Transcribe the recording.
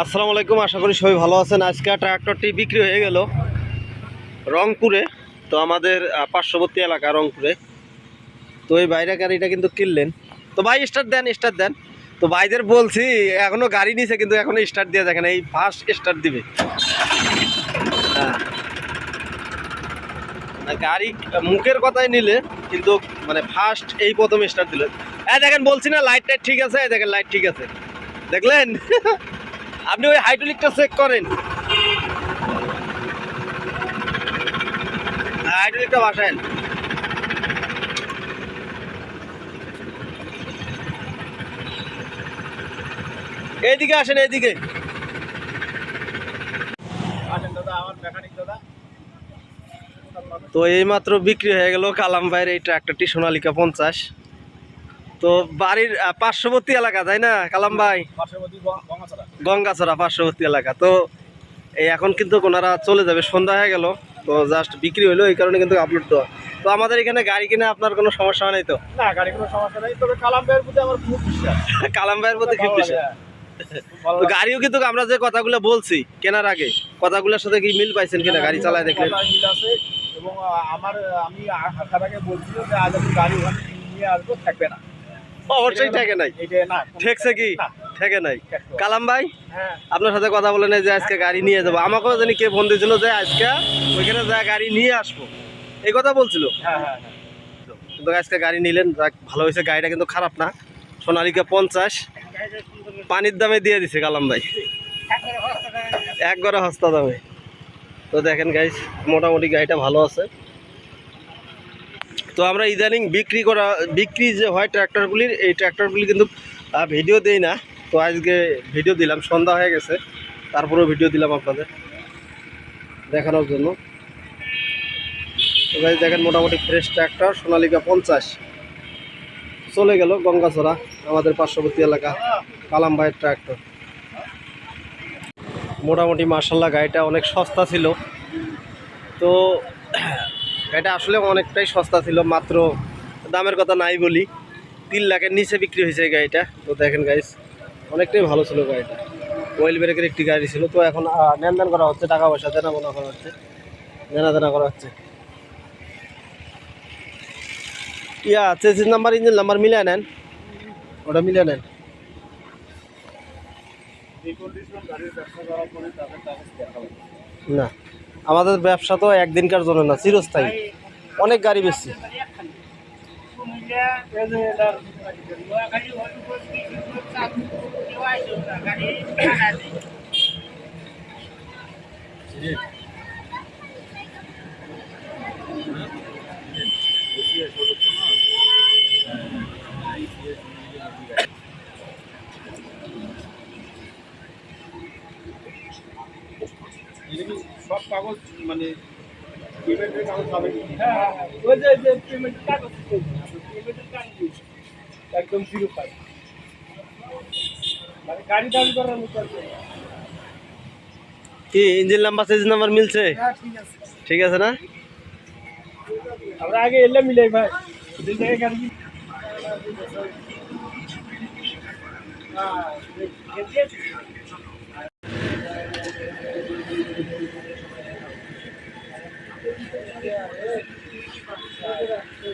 আসসালামু আলাইকুম, আশা করি সবাই ভালো আছেন। আজকে ট্রাক্টরটি বিক্রি হয়ে গেল রংপুরে, তো আমাদের পার্শ্ববর্তী এলাকা রংপুরে। তো এই বাইরে গাড়িটা কিন্তু কিনলেন। তো ভাই স্টার্ট দেন স্টার্ট দেন। তো ভাইদের বলছি, এখনও গাড়ি নিছে, কিন্তু এখনও স্টার্ট দিয়ে দেখেন এই ফার্স্ট স্টার্ট দিবে। হ্যাঁ। গাড়ি মুখের কথাই নিলে, কিন্তু মানে ফার্স্ট এই প্রথম স্টার্ট দিল। হ্যাঁ দেখেন, বলছি না লাইট টাইট ঠিক আছে? দেখেন লাইট ঠিক আছে। দেখলেন? আপনি ওই হাইড্রোলিকটা চেক করেন। হ্যাঁ, হাইড্রোলিকটা বাসায়েন। এইদিকে আসেন এইদিকে। তো এইমাত্র বিক্রি হয়ে গেল কালাম ভাইয়ের এই ট্রাক্টরটি সোনালিকা পঞ্চাশ। তো বাড়ির পার্শ্ববর্তী এলাকা তাই না কালাম ভাই? গঙ্গাছড়া। পার্শ্ববর্তী এলাকা। তো এই এখন কিন্তু ওনারা চলে যাবে সন্ধ্যা হয়ে গেল তো জাস্ট বিক্রি হলো এই কারণে কিন্তু আপলোড দেওয়া। তো আমাদের এখানে গাড়ি কিনে আপনার কোনো সমস্যা হয় নাই তো? না গাড়ি কোনো সমস্যা নেই তবে কালাম ভাইয়ের প্রতি আমার খুব বিশ্বাস। কালাম ভাইয়ের প্রতি খুব বেশি হ্যাঁ, তো গাড়িও কিন্তু আমরা যে কথাগুলো বলছি কেনার আগে কথাগুলোর সাথে কি মিল পাইছেন কিনা গাড়ি চালায় দেখলেন? মিল আছে এবং আমার আমি আশাটাকে বলছিল যে আজ আমি গাড়ি ওখানে নিয়ে আসব থাকবে না। অবশ্যই ঠেকে নাই? ঠেকছে কি? ঠেকে নাই? কালাম ভাই হ্যাঁ। আপনার সাথে কথা বলে নেই যে আজকে গাড়ি নিয়ে যাব। আমাকেও জানি কে ফোন দিয়েছিল যে আজকে ওইখানে যা গাড়ি নিয়ে আসব। এই কথা বলছিল। হ্যাঁ হ্যাঁ হ্যাঁ। কিন্তু আজকে গাড়ি নিলেন যাক ভালো হয়েছে। গাড়িটা কিন্তু খারাপ না। সোনালিকা পঞ্চাশ। পানির দামে দিয়ে দিছে কালাম ভাই। এক গড়ে হস্তা দামে। তো দেখেন গাইস মোটামুটি গাড়িটা ভালো আছে। তো আমরা ইদানিং বিক্রি করা, বিক্রি যে হয় ট্র্যাক্টরগুলির এই ট্র্যাক্টরগুলি কিন্তু ভিডিও দেই না। তো আজকে ভিডিও দিলাম, সন্ধ্যা হয়ে গেছে। তারপরেও ভিডিও দিলাম আপনাদের দেখানোর জন্য। দেখেন মোটামুটি ফ্রেশ ট্র্যাক্টর সোনালিকা পঞ্চাশ। চলে গেল গঙ্গাছড়া, আমাদের পার্শ্ববর্তী এলাকা কালাম ভাইয়ের ট্র্যাক্টর মোটামুটি মার্শাল্লাহ গাড়িটা অনেক সস্তা ছিল। তো গাড়িটা আসলে অনেকটাই সস্তা ছিল মাত্র দামের কথা নাই বলি। তিন লাখের নিচে বিক্রি হয়েছে গাড়িটা। তো দেখেন গাইস অনেকটাই ভালো ছিল গাড়িটা। ওয়েল ব্রেকের একটি গাড়ি ছিল। তো এখন লেনদেন করা হচ্ছে টাকা পয়সা দেনা মনে করা হচ্ছে দেনা দেনা করা হচ্ছে। ইয়া চেসিস নাম্বার ইঞ্জিন নাম্বার মিলিয়ে নেন। ওটা মিলিয়ে নেন। না। আমাদের ব্যবসা তো একদিনকার জন্য না চিরস্থায়ী। অনেক গাড়ি বেশি এই কাগজ মানে পেমেন্টের কাগজ পাবে হ্যাঁ হ্যাঁ, হ্যাঁ। ওই যে যে পেমেন্টের কাগজ পেমেন্টের কাগজ একদম জিরো ফাইভ মানে গাড়ি দাবি করার মতো আর কি। কি ইঞ্জিন নাম্বার চেসিস নাম্বার মিলছে? হ্যাঁ ঠিক আছে। ঠিক আছে না? আমরা আগে এলে মিলাই ভাই। যে জায়গায় গাড়ি কি- হ্যাঁ, 对对对。